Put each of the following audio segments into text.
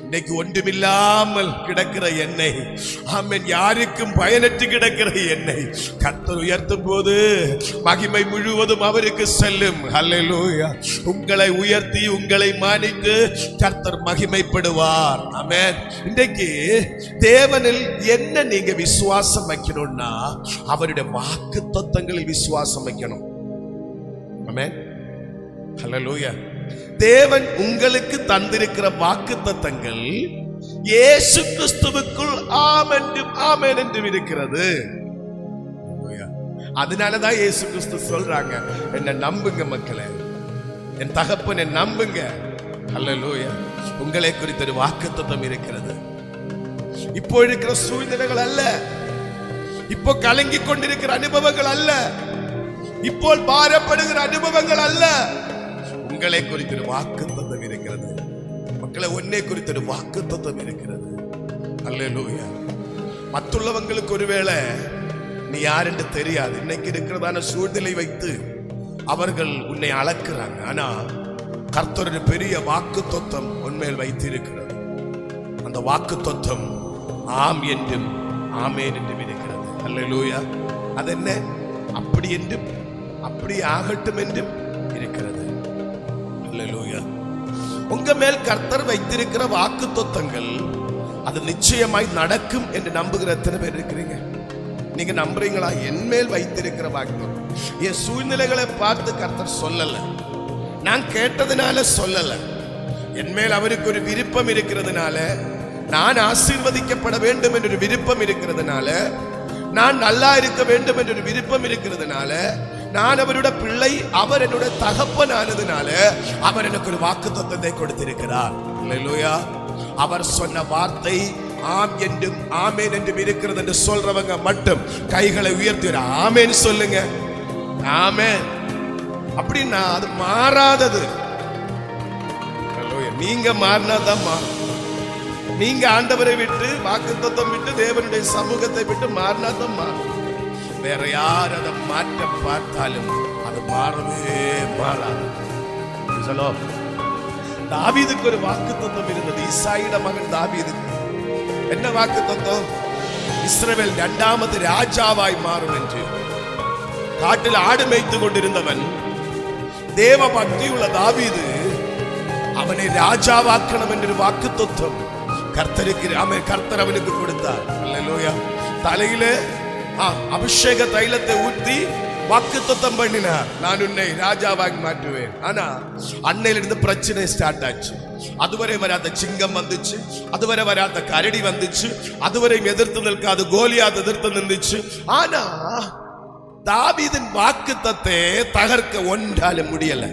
இன்னைக்கு ஒன்றுமில்லாமல் கிடக்கிற என்னை. ஆமென் யாருக்கும் பயனற்று கிடக்கிற என்னை. கர்த்தர் உயர்த்தும் போது மகிமை முழுவதும் அவருக்கு செல்லும். ஹalleluya. உங்களை உயர்த்தி உங்களை மானித்து கர்த்தர் மகிமைப்படுவார். ஆமென். இன்றைக்கு தேவனில் என்ன நீங்க விசுவாசம் வைக்கணும்னா அவருடைய வாக்கு தத்தங்களில் விசுவாசம் வைக்கணும். ஆமென். ஹalleluya. தேவன் உங்களுக்கு தந்திருக்கிற வாக்கு தத்தங்கள் இயேசு கிறிஸ்துவுக்குள் ஆம் என்றும் என்றும் இருக்கிறது. அதனாலதான் இயேசு கிறிஸ்து சொல்றாங்க என்ன நம்புங்க மக்களை. என் தகப்பனை நம்புங்க. அல்லலூயா உங்களை குறித்த ஒரு வாக்குத்தத்தம் இருக்கிறது. இப்போ இருக்கிற சூழ்நிலைகள் அல்ல. இப்போ கலங்கி கொண்டிருக்கிற அனுபவங்கள் அல்ல. இப்போ பாரப்படுகிற அனுபவங்கள் அல்ல. உங்களை குறித்த ஒரு வாக்குத்தத்தம் இருக்கிறது. மக்களை உன்னை குறித்த ஒரு வாக்குத்தத்தம் இருக்கிறது. அல்லேலூயா. மற்றுள்ளவங்களுக்கு ஒருவேளை நீ யார் என்று தெரியாது. இன்னைக்கு இருக்கிறதான சூழ்நிலை வைத்து அவர்கள் உன்னை அளக்குறாங்க. ஆனா கர்த்தர் பெரிய வாக்கு தொத்தம் உன்மேல் வைத்து இருக்கிறது அந்த வாக்கு தொத்தம் ஆம் என்றும் ஆமேன் என்றும் இருக்கிறது. அல்ல லூயா அது என்ன அப்படி என்றும் அப்படி ஆகட்டும் என்றும் இருக்கிறது. அல்லேலூயா உங்க மேல் கர்த்தர் வைத்திருக்கிற வாக்கு தொத்தங்கள் அது நிச்சயமாய் நடக்கும் என்று நம்புகிற எத்தனை பேர் இருக்கிறீங்க? நீங்க நம்புறீங்களா? என் மேல் வைத்திருக்கிற வாக்கு என் சூழ்நிலைகளை பார்த்து கர்த்தர் சொல்லல. நான் கேட்டதுனால சொல்லல. என் மேல் அவருக்கு ஒரு விருப்பம் இருக்கிறதுனால நான் ஆசீர்வதிக்கப்பட வேண்டும் என்ற ஒரு விருப்பம் இருக்கிறதுனால நான் நல்லா இருக்க வேண்டும் என்ற ஒரு விருப்பம் இருக்கிறதுனால நான் அவருடைய பிள்ளை அவர் என்னோட தகப்பனானதுனால அவர் எனக்கு ஒரு வாக்கு தத்தத்தை கொடுத்திருக்கிறார். இல்லையா அவர் சொன்ன வார்த்தை ஆம் என்றும் ஆமேன் என்றும் இருக்கிறது என்று சொல்றவங்க மட்டும் கைகளை உயர்த்தி ஒரு ஆமேன் சொல்லுங்க. ஆமேன். அப்படின்னா அது மாறாதது. Hallelujah. நீங்க மாறினாதான் மாறும். நீங்க ஆண்டவரை விட்டு வாக்குத்தத்தம் விட்டு தேவனுடைய சமூகத்தை விட்டு மாறினாதான் மாறும். വേറെ ആരത് മാറ്റം പാർത്താലും അത് മാറവേ മാറാണ് ദാവീദക്ക് ഒരു വാക്കുത്വം വരുന്നത് ഈസായിയുടെ മകൻ ദാവീദ് എന്റെ വാക്കുത്വം ഇസ്രവേൽ രണ്ടാമത് രാജാവായി മാറുമെന്ന് കാട്ടിൽ കാട്ടിൽ ആടുമേയ്ത്തുകൊണ്ടിരുന്നവൻ ദേവഭക്തിയുള്ള ദാവീദ് അവനെ രാജാവാക്കണമെന്റെ ഒരു വാക്കുത്വം കർത്തരക്ക് രാമൻ കർത്തർ അവനക്ക് കൊടുത്ത തലയിൽ கர்த்தருக்கு அவன் கர்த்தர் அவனுக்கு கொடுத்தார் அல்லேலூயா தலையிலே ஆ, அபிஷேக தைலத்தை ஊற்றி வாக்கு தத்தம் பண்ணினார் நான் உன்னை ராஜாவாகி மாற்றுவேன் ஆனா அன்னையிலிருந்து பிரச்சனை ஸ்டார்ட் ஆச்சு அதுவரை வராத சிங்கம் வந்துச்சு அதுவரை வராத கரடி வந்துச்சு அதுவரை எதிர்த்து நிற்காத கோலியாத் எதிர்த்து நின்றுச்சு ஆனா தாவீதின் வாக்குத்தத்தை தகர்க்க ஒன்றாலும் முடியல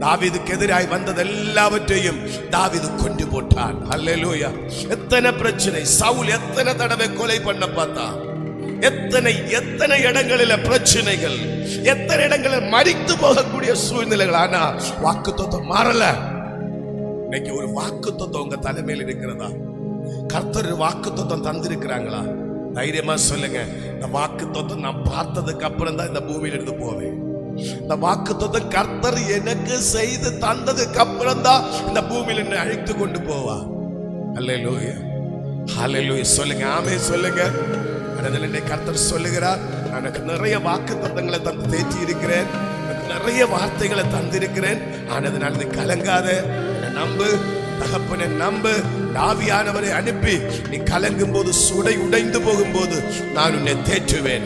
தாவீதுக்கு எதிராய் வந்தது எல்லாவற்றையும் தாவீது கொண்டு போட்டான் அல்லேலூயா எத்தனை பிரச்சனை சவுல் எத்தனை தடவை கொலை பண்ண பார்த்தா எத்தனை எத்தனை இடங்களில பிரச்சனைகள் எத்தனை இடங்களில் மறித்து போகக்கூடிய சூழ்நிலைகள் ஆனா வாக்குத்தத்தம் மாறல. இன்னைக்கு ஒரு வாக்குத்தத்தம் உங்க தலைமையில் இருக்கிறதா? கர்த்தர் வாக்குத்தத்தம் தந்திருக்கிறாங்களா? தைரியமா சொல்லுங்க. இந்த வாக்குத்தத்தம் நான் பார்த்ததுக்கு அப்புறம் தான் இந்த பூமியில இருந்து போவேன். இந்த வாக்குத்தத்தம் கர்த்தர் எனக்கு செய்து தந்ததுக்கு அப்புறம் தான் இந்த பூமியில என்னை அழைத்து கொண்டு போவா அல்லேலூயா. ஹalleluya சொல்லுங்க. ஆமே சொல்லுங்க. அதனால கர்த்தர் சொல்லுகிறார். எனக்கு நிறைய வாக்கு தந்தங்களை தந்து தேற்றி இருக்கிறேன் நிறைய வார்த்தைகளை தந்திருக்கிறேன். ஆனதுனால நீ கலங்காத. நம்பு. தகப்பனை நம்பு. ஆவியானவரை அனுப்பி நீ கலங்கும் போது சுடை உடைந்து போகும்போது நான் உன்னை தேற்றுவேன்.